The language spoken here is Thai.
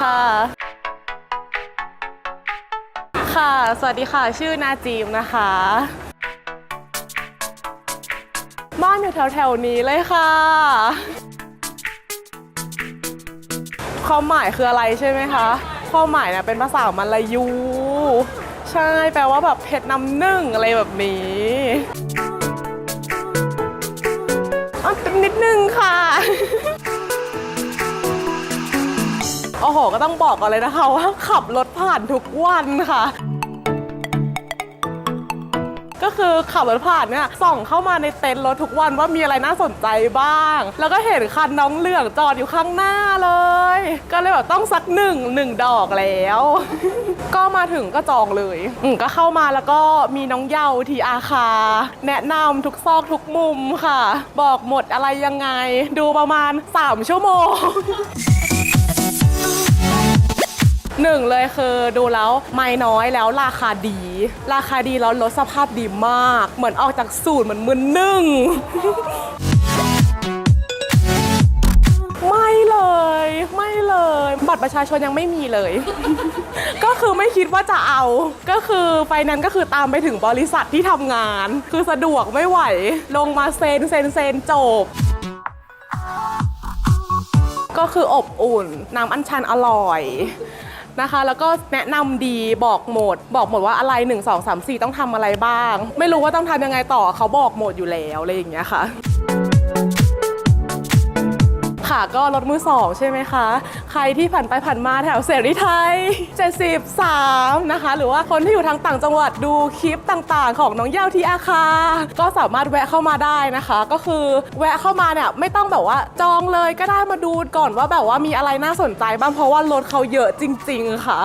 ค่ะ ค่ะ สวัสดีค่ะ ชื่อนาจีมนะคะ บ้านอยู่แถวๆนี้เลยค่ะ ความหมายคืออะไรใช่ไหมคะ ความหมายเนี่ยเป็นภาษามาลายู ใช่ แปลว่าแบบเพชรน้ำหนึ่งอะไรแบบนี้อ๋อนิดนึงค่ะ โอ้โห ก็ต้องบอกก่อนเลยนะคะว่าขับรถผ่านทุกวันค่ะ ก็คือขับรถผ่านเนี่ยส่องเข้ามาในเต็นท์รถทุกวันว่ามีอะไรน่าสนใจบ้าง แล้วก็เห็นคันน้องเหลืองจอดอยู่ข้างหน้าเลย ก็เลยแบบต้องสักหนึ่งหนึ่งดอกแล้ว ก็มาถึงก็จองเลย อืมก็เข้ามาแล้วก็มีน้องเยาทีอาคา แนะนำทุกซอกทุกมุมค่ะ บอกหมดอะไรยังไง ดูประมาณ 3 ชั่วโมง หนึ่งเลยคือดูแล้วไม่น้อยแล้วราคาดี ราคาดีแล้วรถสภาพดีมาก เหมือนออกจากสูตรเหมือนมือนึ่ง ไม่เลย ไม่เลย บัตรประชาชนยังไม่มีเลย ก็คือไม่คิดว่าจะเอา ก็คือไฟแนั้นซ์ก็คือตามไปถึงบริษัทที่ทำงาน คือสะดวกไม่ไหว ลงมาเซ็นเซ็นเซ็นจบก็คืออบอุ่น น้ำอัญชันอร่อย นะคะ แล้วก็แนะนำดีบอกหมด บอกหมดว่าอะไร 1 2 3 4 ต้องทำอะไรบ้าง ไม่รู้ว่าต้องทำยังไงต่อเขาบอกหมดอยู่แล้วอะไรอย่างเงี้ยค่ะ ค่ะ ก็รถมือสองใช่ไหมคะ ใครที่ผ่านไปผ่านมาแถวเสรีไทย 73 นะคะ หรือว่าคนที่อยู่ทางต่างจังหวัดดูคลิปต่างๆ ของน้องเย่าที่อาคา ก็สามารถแวะเข้ามาได้นะคะ ก็คือแวะเข้ามาเนี่ยไม่ต้องแบบว่าจองเลยก็ได้มาดูก่อนว่าแบบว่ามีอะไรน่าสนใจบ้างเพราะว่ารถเขาเยอะจริง ๆ ค่ะ